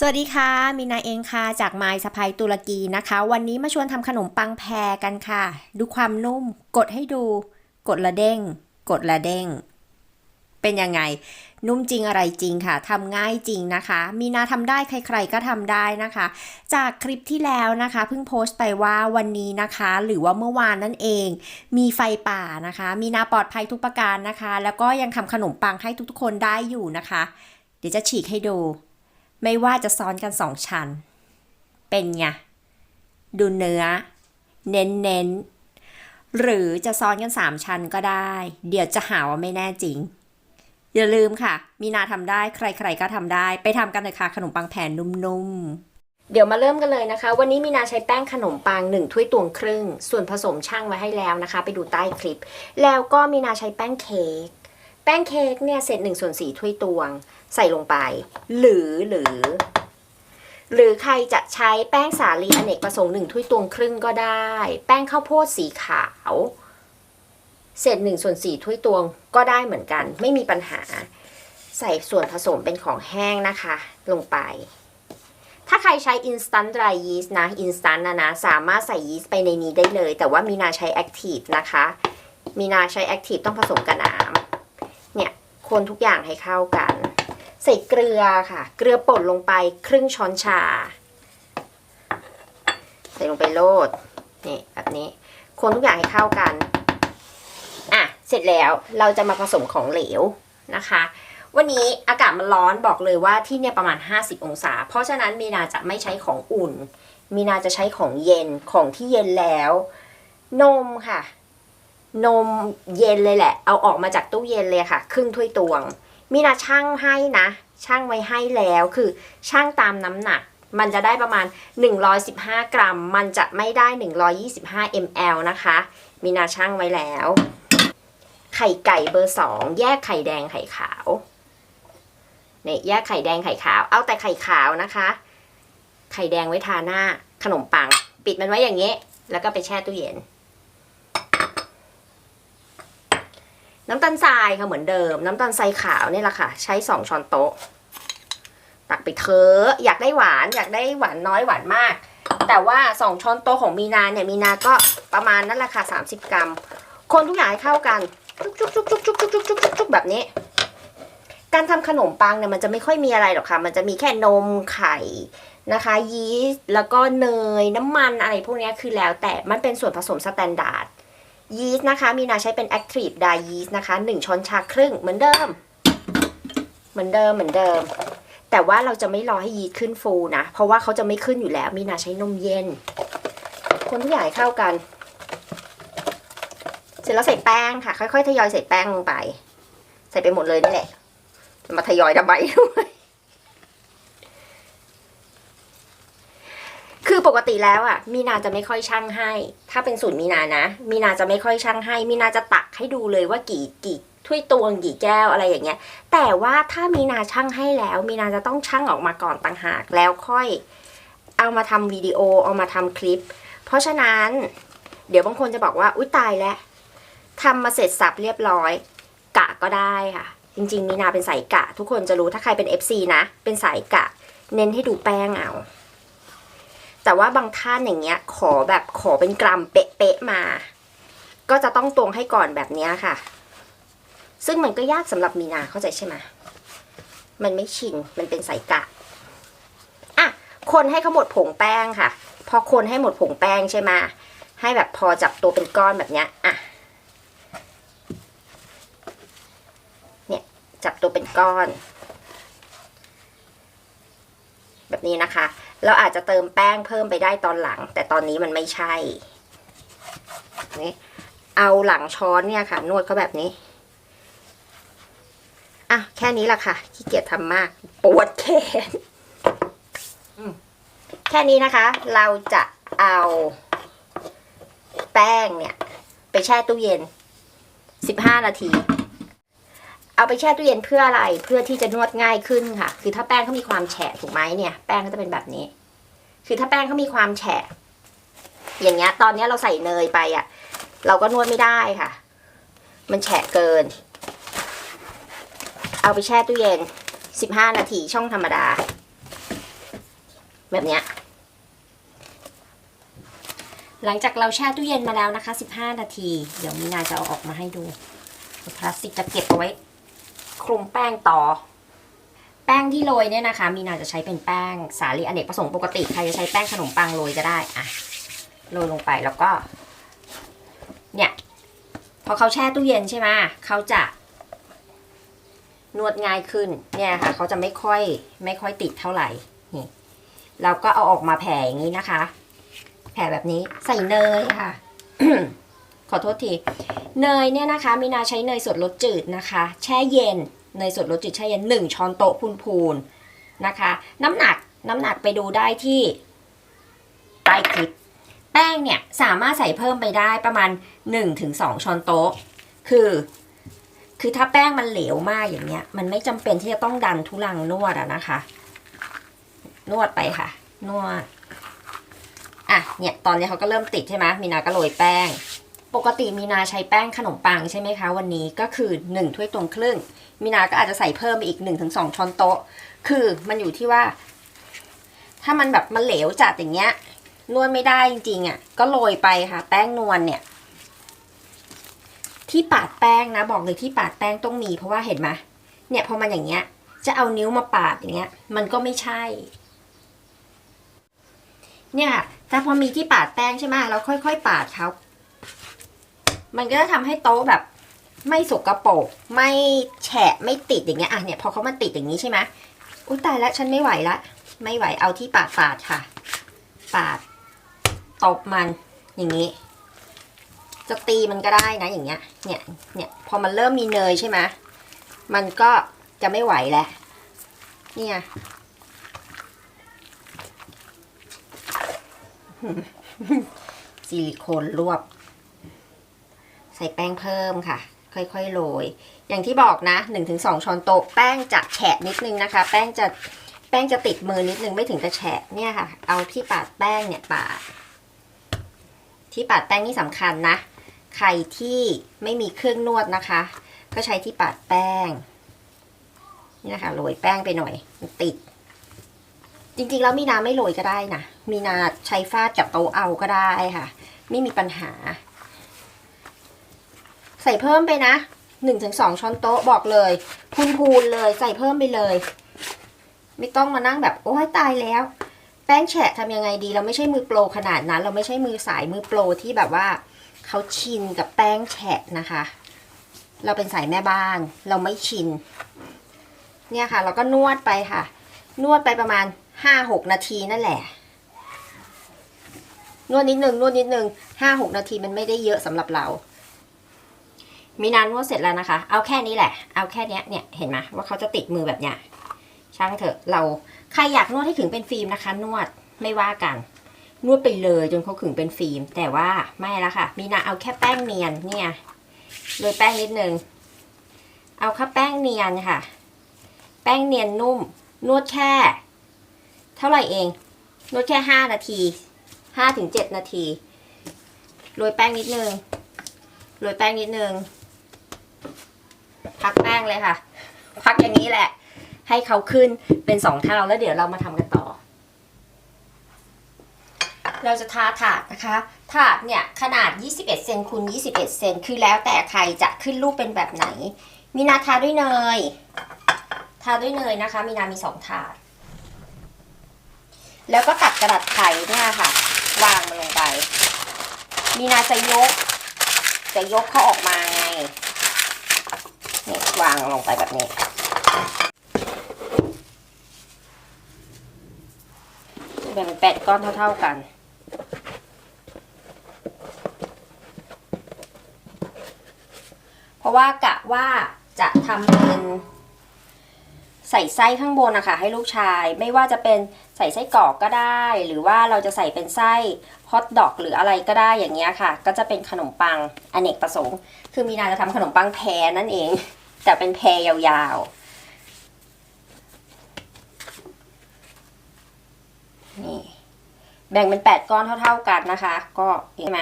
สวัสดีค่ะ มีนาเองค่ะ จากไมล์สะพายตุรกีนะคะ วันนี้มาชวนทำขนมปังแพรกันค่ะ ดูความนุ่ม กดให้ดู กดละเด้ง กดละเด้ง เป็นยังไง นุ่มจริงอะไรจริงค่ะทำง่ายจริงนะคะ มีนาทำได้ใคร ๆ ก็ทำได้นะคะ จากคลิปที่แล้วนะคะ เพิ่งโพสต์ไปว่าวันนี้นะคะ หรือว่าเมื่อวานนั่นเอง มีไฟป่านะคะ มีนาปลอดภัยทุกประการนะคะ แล้วก็ยังทำขนมปังให้ทุกๆคนได้อยู่นะคะ เดี๋ยวจะฉีกให้ดู ไม่ว่าจะซ้อนกันสองชั้น เป็นไง ดูเนื้อ เน้นเน้นๆหรือจะซ้อนกันสามชั้นก็ได้ เดี๋ยวจะหาว่าไม่แน่จริง อย่าลืมค่ะ มีนาทำได้ใครๆก็ทำได้ ไปทำกันเลยค่ะ ขนมปังแผ่นนุ่มๆ เดี๋ยวมาเริ่มกันเลยนะคะ วันนี้มีนาใช้แป้งขนมปัง 1 ถ้วยตวงครึ่ง ส่วนผสมช่างไว้ให้แล้วนะคะ ไปดูใต้คลิป แล้วก็มีนาใช้แป้งเค้ก แป้งเค้กเนี่ยเศษ1ส่วน4ถ้วยตวง ใส่ลงไป หรือหรือ หรือใครจะใช้แป้งสาลีอเนกประสงค์หนึ่งถ้วยตวงครึ่งก็ได้ แป้งข้าวโพดสีขาวเศษหนึ่งส่วนสี่ถ้วยตวงก็ได้เหมือนกัน ไม่มีปัญหา ใส่ส่วนผสมเป็นของแห้งนะคะ ลงไป ถ้าใครใช้ instant dry yeast นะ instant นะนะ สามารถใส่ยีสต์ไปในนี้ได้เลย แต่ว่ามีนาใช้ active นะคะ มีนาใช้ active ต้องผสมกับน้ำเนี่ย คนทุกอย่างให้เข้ากัน ส่เกลือค่ะ เกลือป่นลงไปครึ่งช้อนชา ใส่ลงไปโลดนี่แบบนี้ คนทุกอย่างให้เข้ากัน อะ เสร็จแล้วเราจะมาผสมของเหลวนะคะ วันนี้อากาศมันร้อนบอกเลยว่าที่เนี่ยประมาณ 50 องศา เพราะฉะนั้นมีนาจะไม่ใช้ของอุ่น มีนาจะใช้ของเย็นของที่เย็นแล้ว นมค่ะ นมเย็นเลยแหละ เอาออกมาจากตู้เย็นเลยค่ะ ครึ่งถ้วยตวง มีนาช่างให้นะ ช่างไว้ให้แล้วคือช่างตามน้ำหนัก มันจะได้ประมาณ 115 กรัม มันจะไม่ได้ 125 ml นะคะ มีนาช่างไว้แล้ว ไข่ไก่เบอร์สองแยกไข่แดงไข่ขาวเนี่ยแยกไข่แดงไข่ขาว เอาแต่ไข่ขาวนะคะ ไข่แดงไว้ทาหน้าขนมปัง ปิดมันไว้อย่างนี้ แล้วก็ไปแช่ตู้เย็น น้ำตาลทรายค่ะเหมือนเดิม น้ำตาลทรายขาวนี่แหละค่ะ ใช้สองช้อนโต๊ะ ตักไปเถอะอยากได้หวานอยากได้หวานน้อยหวานมาก แต่ว่าสองช้อนโต๊ะของมีนาเนี่ยมีนาก็ประมาณนั่นแหละค่ะสามสิบกรัม คนทุกอย่างให้เข้ากันจุกจุกจุกจุกจุกจุกจุกจุกจุกจุกแบบนี้ การทำขนมปังเนี่ยมันจะไม่ค่อยมีอะไรหรอกค่ะ มันจะมีแค่นมไข่นะคะ ยีสต์แล้วก็เนยน้ำมันอะไรพวกนี้คือแล้วแต่มันเป็นส่วนผสมสแตนดาร์ด ยีสต์นะคะ มีนาใช้เป็น Active Dry Yeast นะคะ 1 ช้อนชาครึ่งเหมือนเดิม เหมือนเดิมเหมือนเดิม แต่ว่าเราจะไม่รอให้ยีสต์ขึ้นฟูนะ เพราะว่าเขาจะไม่ขึ้นอยู่แล้ว มีนาใช้นมเย็น คนทุกอย่างให้เข้ากัน เสร็จแล้วใส่แป้งค่ะ ค่อยๆทยอยใส่แป้งลงไป ใส่ไปหมดเลยนี่แหละมาทยอยทำไมด้วย คือปก ติแล้วอะมีนาจะไม่ค่อยช่างให้ ถ้าเป็นสูตรมีนานะ มีนาจะไม่ค่อยช่างให้ มีนาจะตักให้ดูเลยว่ากี่กี่ถ้วยตวงกี่แก้วอะไรอย่างเงี้ย แต่ว่าถ้ามีนาช่างให้แล้ว มีนาจะต้องช่างออกมาก่อนต่างหากแล้วค่อย เอามาทำวิดีโอเอามาทำคลิป เพราะฉะนั้น เดี๋ยวบางคนจะบอกว่าอุ้ยตายแล้วทำมาเสร็จสับเรียบร้อย กะก็ได้ค่ะ จริง ๆ มีนาเป็นสายกะ ทุกคนจะรู้ถ้าใครเป็น FC นะ เป็นสายกะ เน้นให้ดูแป้งเอา แต่ว่าบางท่านอย่างเงี้ย ขอแบบขอเป็นกรัมเป๊ะๆมา ก็จะต้องตวงให้ก่อนแบบเนี้ยค่ะ ซึ่งมันก็ยากสำหรับมีนาเข้าใจใช่ไหมมันไม่ชิน มันเป็นสายกะอะคนให้เขาหมดผงแป้งค่ะ พอคนให้หมดผงแป้งใช่ไหมให้แบบพอจับตัวเป็นก้อนแบบเนี้ยอะเนี่ยจับตัวเป็นก้อน แบบนี้นะคะ เราอาจจะเติมแป้งเพิ่มไปได้ตอนหลัง แต่ตอนนี้มันไม่ใช่นี่เอาหลังช้อนเนี่ยค่ะ นวดเขาแบบนี้อะแค่นี้ละค่ะขี้เกียจทำมาก ปวดแขนอืมแค่นี้นะคะ เราจะเอาแป้งเนี่ย ไปแช่ตู้เย็นสิบห้านาที เอาไปแช่ตู้เย็นเพื่ออะไร เพื่อที่จะนวดง่ายขึ้นค่ะ คือถ้าแป้งเขามีความแฉะถูกไหมเนี่ย แป้งก็จะเป็นแบบนี้ คือถ้าแป้งเขามีความแฉะ อย่างเงี้ย ตอนเนี้ยเราใส่เนยไปอะ่ะ เราก็นวดไม่ได้ค่ะ มันแฉะเกิน เอาไปแช่ตู้เย็น 15 นาทีช่องธรรมดา แบบเนี้ย หลังจากเราแช่ตู้เย็นมาแล้วนะคะ 15 นาที เดี๋ยวมีนาจะเอาออกมาให้ดูพลาสติกจะเก็บเอาไว้ คลุมแป้งต่อ แป้งที่โรยเนี่ยนะคะ มีนาจะใช้เป็นแป้งสาลีอเนกประสงค์ปกติใครจะใช้แป้งขนมปังโรยก็ได้อะโรยลงไปแล้วก็ เนี่ยพอเขาแช่ตู้เย็นใช่ไหมเขาจะนวดง่ายขึ้นเนี่ยค่ะเขาจะไม่ค่อยไม่ค่อยติดเท่าไหร่นี่เราก็เอาออกมาแผ่อย่างนี้นะคะ แผ่แบบนี้ใส่เนยค่ะ ขอโทษที เนยเนี่ยนะคะมีนาใช้เนยสดรสจืดนะคะ แช่เย็นเนยสดรสจืดแช่เย็นหนึ่งช้อนโต๊ะพูนๆนะคะ น้ำหนักน้ำหนักไปดูได้ที่ใต้คลิปแป้งเนี่ยสามารถใส่เพิ่มไปได้ประมาณ 1-2 ช้อนโต๊ะ คือ คือถ้าแป้งมันเหลวมากอย่างเงี้ย มันไม่จำเป็นที่จะต้องดันทุลังนวดอะนะคะ นวดไปค่ะ นวด อะ เนี่ย ตอนนี้เขาก็เริ่มติดใช่ไหมมีนาก็โรยแป้ง ปกติมีนาใช้แป้งขนมปังใช่ไหมคะ วันนี้ก็คือ 1 ถ้วยตวงครึ่ง มีนาก็อาจจะใส่เพิ่มไปอีก 1-2 ช้อนโต๊ะ คือมันอยู่ที่ว่า ถ้ามันแบบมันเหลวจัดอย่างเงี้ยนวดไม่ได้จริงๆอะก็โรยไปค่ะ แป้งนวลเนี่ย ที่ปาดแป้งนะ บอกเลยที่ปาดแป้งต้องมีเพราะว่าเห็นไหมเนี่ยพอมันอย่างเงี้ย จะเอานิ้วมาปาดอย่างเงี้ย มันก็ไม่ใช่ เนี่ยค่ะแต่พอมีที่ปาดแป้งใช่ไหมเราค่อยๆ ปาดเขา มันก็จะทำให้โต๊ะแบบ ไม่สกรปรกไม่แฉะไม่ติดอย่างเงี้ยอะเนี่ยพอเขามาติดอย่างนี้ใช่ไหมอุ้ยตายแล้วฉันไม่ไหวละ ไม่ไหวเอาที่ปาดปาดค่ะ ปาดตบมันอย่างนี้ จะตีมันก็ได้นะอย่างเงี้ย เนี่ยเนี่ยพอมันเริ่มมีเนยใช่ไหมมันก็จะไม่ไหวแล้วเนี่ยซิลิโคนรวบ ใส่แป้งเพิ่มค่ะ ค่อยๆโรย อย่างที่บอกนะ 1-2 ช้อนโต๊ะแป้งจะแฉะนิดนึงนะคะ แป้งจะแป้งจะติดมือนิดนึงไม่ถึงจะแฉะเนี่ยค่ะ เอาที่ปาดแป้งเนี่ยปาด ที่ปาดแป้งนี่สำคัญนะ ใครที่ไม่มีเครื่องนวดนะคะ ก็ใช้ที่ปาดแป้งนี่นะคะโรยแป้งไปหน่อยมันติด จริงๆแล้วมีนาไม่โรยก็ได้นะมีนาใช้ฟาดกับโต๊ะเอาก็ได้ค่ะ ไม่มีปัญหา ส่เพิ่มไปนะหนึ่งถึงสองช้อนโต๊ะบอกเลย พูนๆเลยใส่เพิ่มไปเลย ไม่ต้องมานั่งแบบโอ้ยตายแล้ว แป้งแฉะทำยังไงดี เราไม่ใช่มือโปรขนาดนั้น เราไม่ใช่มือสายมือโปรที่แบบว่าเขาชินกับแป้งแฉะนะคะ เราเป็นสายแม่บ้าน เราไม่ชิน เนี่ยค่ะ เราก็นวดไปค่ะ นวดไปประมาณห้าหกนาทีนั่นแหละ นวดนิดนึงนวดนิดนึงห้าหกนาทีมันไม่ได้เยอะสำหรับเรา มีนานนวดเสร็จแล้วนะคะ เอาแค่นี้แหละ เอาแค่นี้เนี่ย เห็นไหมว่าเขาจะติดมือแบบเนี้ย ช่างเถอะ เราใครอยากนวดให้ถึงเป็นฟิล์มนะคะ นวดไม่ว่ากัน นวดไปเลยจนเขาขึงเป็นฟิล์ม แต่ว่าไม่ละค่ะ มีนาเอาแค่แป้งเนียนเนี่ย โรยแป้งนิดนึง เอาแค่แป้งเนียนค่ะ แป้งเนียนนุ่ม นวดแค่ เท่าไหร่เอง นวดแค่ห้านาทีห้าถึงเจ็ดนาที โรยแป้งนิดนึง โรยแป้งนิดนึง พักแป้งเลยค่ะ พักอย่างนี้แหละ ให้เขาขึ้นเป็นสองเท่าแล้วเดี๋ยวเรามาทำกันต่อ เราจะทาถาดนะคะ ถาดเนี่ยขนาด 21เซนคูณ21เซนคือแล้วแต่ใครจะขึ้นรูปเป็นแบบไหน มีนาทาด้วยเนย ทาด้วยเนยนะคะ มีนามีสองถาด แล้วก็ตัดกระดาษไข่เนี่ยค่ะ วางมันลงไป มีนาจะยก จะยกเขาออกมาไง วางลงไปแบบนี้ แบ่งเป็นแปดก้อนเท่าๆกันเพราะว่ากะว่าจะทำเป็นใส่ไส้ข้างบนนะคะให้ลูกชาย ไม่ว่าจะเป็นใส่ไส้กรอกก็ได้ หรือว่าเราจะใส่เป็นไส้ฮอทดอกหรืออะไรก็ได้อย่างเงี้ยค่ะ ก็จะเป็นขนมปังอเนกประสงค์ คือมีนาจะทำขนมปังแพรนั่นเอง แต่เป็นแพรยาวๆ นี่ แบ่งเป็นแปดก้อนเท่า ๆกันนะคะ ก็เห็นไหม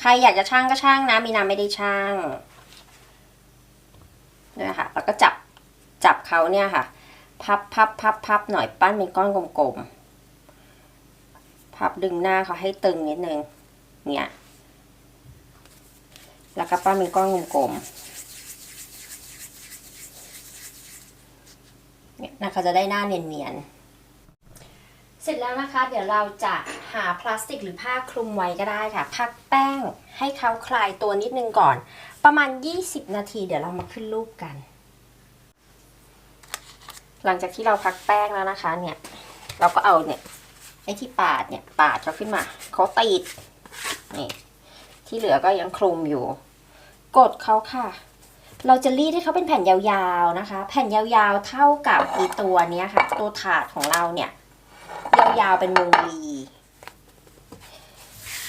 ใครอยากจะช่างก็ช่างนะ มีนาไม่ได้ช่างเนี่ยค่ะ แล้วก็จับจับเขาเนี่ยค่ะ พับพับพับพับหน่อยปั้นเป็นก้อนกลมๆ พับดึงหน้าเขาให้ตึงนิดนึง เนี่ย แล้วก็ปั้นเป็นก้อนกลมๆ เนี่ยนะคะจะได้หน้าเนียนๆ เสร็จแล้วนะคะ เดี๋ยวเราจะหาพลาสติกหรือผ้าคลุมไว้ก็ได้ค่ะ พักแป้งให้เขาคลายตัวนิดนึงก่อน ประมาณ 20 นาทีเดี๋ยวเรามาขึ้นรูปกัน หลังจากที่เราพักแป้งแล้วนะคะเนี่ยเราก็เอาเนี่ยไอ้ที่ปาดเนี่ยปาดเขาขึ้นมาเขาติดนี่ที่เหลือก็ยังคลุมอยู่ กดเขาค่ะ เราจะรีดให้เขาเป็นแผ่นยาวๆนะคะ แผ่นยาวๆเท่ากับอีตัวเนี้ยค่ะ ตัวถาดของเราเนี่ย ยาวๆเป็นวงรี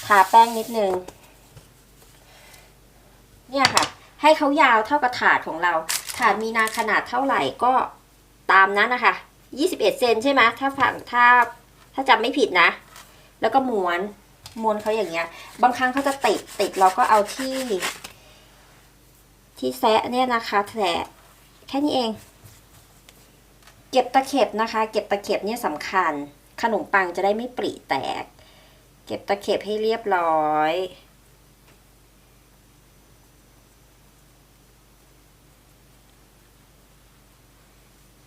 ทาแป้งนิดนึง เนี่ยค่ะ ให้เขายาวเท่ากับถาดของเรา ถาดมีนาขนาดเท่าไหร่ก็ตามนั้นนะคะ21เซนใช่ไหมถ้าฝั่งถ้าถ้าจำไม่ผิดนะ แล้วก็ม้วนม้วนเขาอย่างเงี้ย บางครั้งเขาจะติดติดเราก็เอาที่ ที่แซะเนี่ยนะคะแซะแค่นี้เอง เก็บตะเข็บนะคะ เก็บตะเข็บเนี่ยสำคัญ ขนมปังจะได้ไม่ปริแตก เก็บตะเข็บให้เรียบร้อย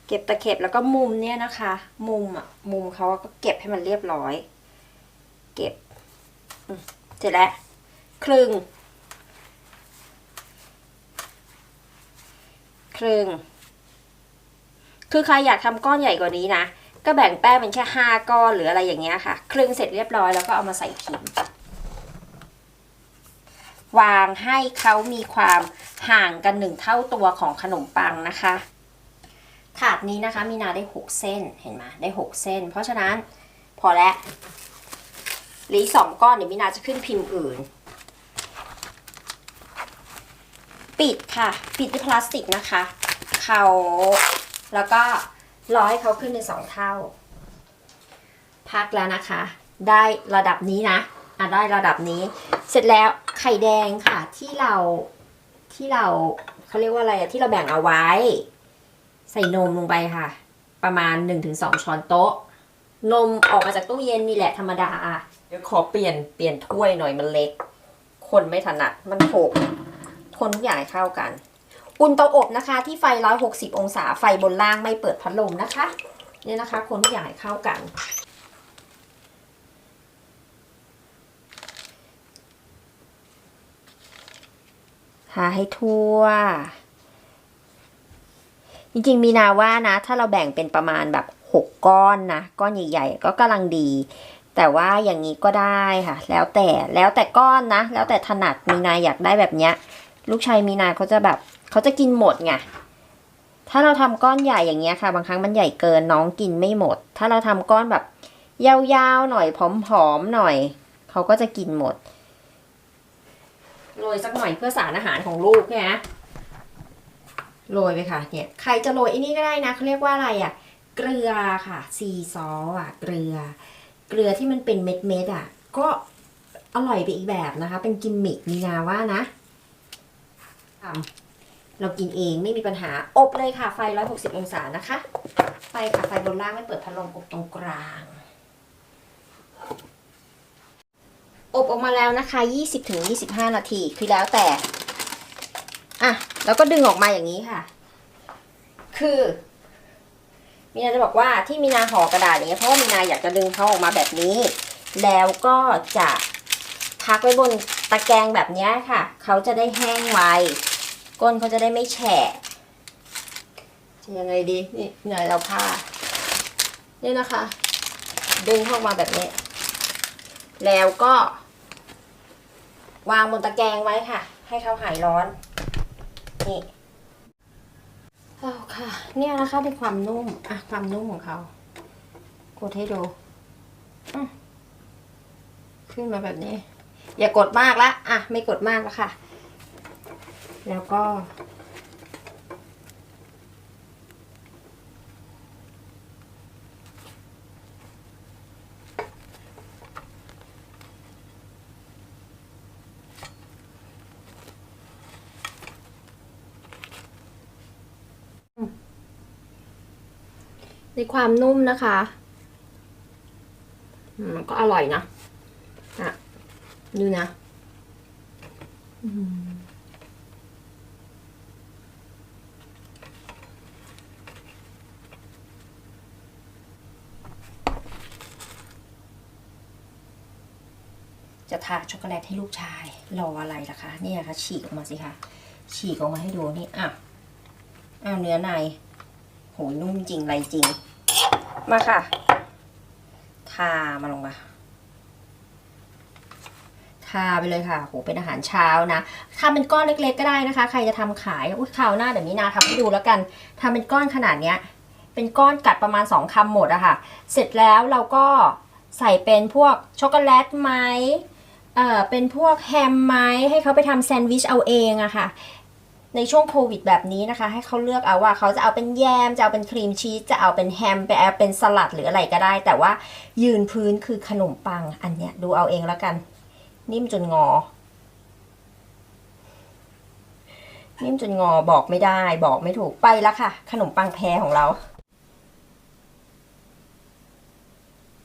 เก็บตะเข็บแล้วก็มุมเนี่ยนะคะ มุมอะมุมเขาก็เก็บให้มันเรียบร้อย เก็บเสร็จแล้วครึ่ง ครึ่ง คือใครอยากทำก้อนใหญ่กว่านี้นะ ก็แบ่งแป้งเป็นแค่ห้าก้อนหรืออะไรอย่างเงี้ยค่ะ ครึ่งเสร็จเรียบร้อยแล้วก็เอามาใส่พิมพ์ วางให้เขามีความห่างกันหนึ่งเท่าตัวของขนมปังนะคะ ถาดนี้นะคะมีนาได้ 6 เส้นเห็นไหมได้ 6 เส้น เพราะฉะนั้นพอแล้วหลือสองก้อนเดี๋ยวมีนาจะขึ้นพิมพ์อื่น ปิดค่ะ ปิดด้วยพลาสติกนะคะ เขาแล้วก็ร้อยเขาขึ้นเป็นสองเท่า พักแล้วนะคะ ได้ระดับนี้นะอะได้ระดับนี้ เสร็จแล้วไข่แดงค่ะที่เราที่เราเขาเรียกว่าอะไรที่เราแบ่งเอาไว้ ใส่นมลงไปค่ะ ประมาณ 1-2 ช้อนโต๊ะ นมออกมาจากตู้เย็นนี่แหละธรรมดาเดี๋ยวขอเปลี่ยนเปลี่ยนถ้วยหน่อยมันเล็ก คนไม่ถนัดมันหก คนทุกอย่างให้เข้ากัน อุ่นเตาอบนะคะที่ไฟ 160 องศาไฟบนล่างไม่เปิดพัดลมนะคะเนี่ยนะคะ คนทุกอย่างให้เข้ากันทาให้ทั่ว จริงๆมีนาว่านะ ถ้าเราแบ่งเป็นประมาณแบบหกก้อนนะ ก้อนใหญ่ๆ ก็กำลังดี แต่ว่าอย่างนี้ก็ได้ค่ะ แล้วแต่แล้วแต่ก้อนนะ แล้วแต่ถนัดมีนาอยากได้แบบเนี้ย ลูกชายมีนาเขาจะแบบเขาจะกินหมดไงถ้าเราทำก้อนใหญ่อย่างเงี้ยค่ะ บางครั้งมันใหญ่เกินน้องกินไม่หมด ถ้าเราทำก้อนแบบ ยาวๆหน่อยผอมๆหน่อย เขาก็จะกินหมดโรยสักหน่อยเพื่อสารอาหารของลูกเนี่ยนโรยไปค่ะ เนี่ย ใครจะโรยอ้นี่ก็ได้นะเขาเรียกว่าอะไรอะ่ะ เกลือค่ะ ซีซอสอะ เกลือ เกลือที่มันเป็นเม็ดเม็ดๆอะ ก็อร่อยไปอีกแบบนะคะ เป็นกิมมิคมีนาว่านะ ทำเรากินเองไม่มีปัญหาอบเลยค่ะ ไฟ 160 องศานะคะ ไฟค่ะไฟบนล่างไม่เปิดพัดลมอบตรงกลาง อบออกมาแล้วนะคะ 20-25 นาทีคือแล้วแต่ อะ แล้วก็ดึงออกมาอย่างนี้ค่ะ คือมีนาจะบอกว่าที่มีนาห่อกระดาษอย่างเงี้ยเพราะว่ามีนาอยากจะดึงเขาออกมาแบบนี้ แล้วก็จะพักไว้บนตะแกรงแบบเนี้ยค่ะ เขาจะได้แห้งไว ก้นเขาจะได้ไม่แฉะจะยังไงดีนี่เหนื่อยเราผ้านี่นะคะ ดึงเข้ามาแบบนี้ แล้วก็ วางบนตะแกรงไว้ค่ะ ให้เขาหายร้อนนี่เอาค่ะ เนี่ยนะคะเป็นความนุ่มอะความนุ่มของเขากดให้ดูอืมขึ้นมาแบบนี้ อย่ากดมากละอะ ไม่กดมากแล้วค่ะ แล้วก็ ในความนุ่มนะคะมมันก็อร่อยนะ อะ ดูนะ อืม จะทาช็อกโกแลตให้ลูกชาย รออะไรล่ะคะ เนี่ยค่ะฉีกออกมาสิคะ ฉีกออกมาให้ดูนี่อะอ้าวเนื้อใน โหนุ่มจริงไรจริง มาค่ะ ทามาลงมาทาไปเลยค่ะโหเป็นอาหารเช้านะทำเป็นก้อนเล็กๆก็ได้นะคะ ใครจะทำขายอุ้ยคราวหน้าเดี๋ยวมีนาทำให้ดูแล้วกันทำเป็นก้อนขนาดเนี้ย เป็นก้อนกัดประมาณ 2คำหมดอะค่ะ เสร็จแล้วเราก็ใส่เป็นพวกช็อกโกแลตไหม เอ่อเป็นพวกแฮมไหมให้เขาไปทำแซนด์วิชเอาเองอะค่ะ ในช่วงโควิดแบบนี้นะคะ ให้เขาเลือกเอาว่าเขาจะเอาเป็นแยม จะเอาเป็นครีมชีสจะเอาเป็นแฮมไปเอาเป็นสลัดหรืออะไรก็ได้ แต่ว่ายืนพื้นคือขนมปังอันเนี้ยดูเอาเองแล้วกัน นิ่มจนงอ นิ่มจนงอบอกไม่ได้ บอกไม่ถูกไปแล้วค่ะ ขนมปังแพรของเรา